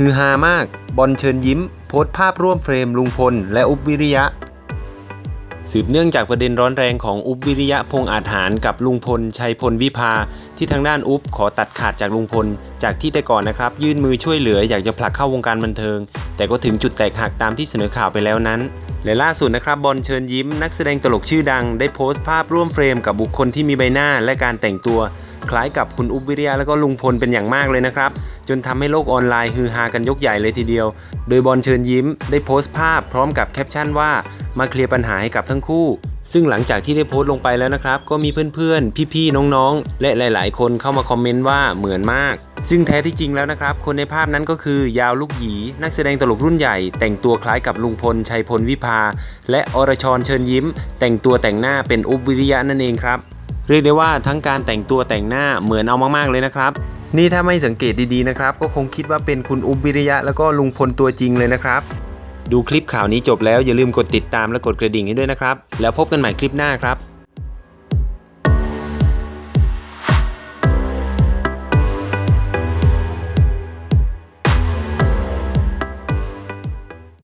ฮือฮามาก บอลเชิญยิ้ม โพสต์ภาพร่วมเฟรมลุงพล และอุบวิริยะ สืบเนื่องจากประเด็นร้อนแรงของอุบวิริยะพงอาจหารกับลุงพล ชัยพลวิภา ที่ทางด้านอุบขอตัดขาดจากลุงพล จากที่แต่ก่อนนะครับ ยื่นมือช่วยเหลืออยากจะผลักเข้าวงการบันเทิง แต่ก็ถึงจุดแตกหักตามที่เสนอข่าวไปแล้วนั้นและล่าสุดนะครับบอลเชิญยิ้ม นักแสดงตลกชื่อดัง ได้โพสต์ภาพร่วมเฟรมกับบุคคลที่มีใบหน้าและการแต่งตัว คล้ายกับคุณอุบวิริยะและก็ลุงพลเป็นอย่างมากเลยนะครับ จนทำให้โลกออนไลน์ฮือฮากันยกใหญ่เลยทีเดียว โดยบอลเชิญยิ้มได้โพสต์ภาพพร้อมกับแคปชั่นว่ามาเคลียร์ปัญหาให้กับทั้งคู่ ซึ่งหลังจากที่ได้โพสต์ลงไปแล้วนะครับ ก็มีเพื่อนๆ พี่ๆ น้องๆ และหลายๆ คนเข้ามาคอมเมนต์ว่าเหมือนมาก ซึ่งแท้ที่จริงแล้วนะครับ คนในภาพนั้นก็คือยาวลูกหยี นักแสดงตลกรุ่นใหญ่ แต่งตัวคล้ายกับลุงพลชัยพลวิภา และอรชรเชิญยิ้ม แต่งตัวแต่งหน้าเป็นอุบวิริยะนั่นเองครับเรียกได้ว่าทั้งการแต่งตัวแต่งหน้าเหมือนเอามากๆเลยนะครับ นี่ถ้าไม่สังเกตดีๆนะครับ ก็คงคิดว่าเป็นคุณอุบวิริยะแล้วก็ลุงพลตัวจริงเลยนะครับ ดูคลิปข่าวนี้จบแล้วอย่าลืมกดติดตามและกดกระดิ่งให้ด้วยนะครับ แล้วพบกันใหม่คลิปหน้าครับ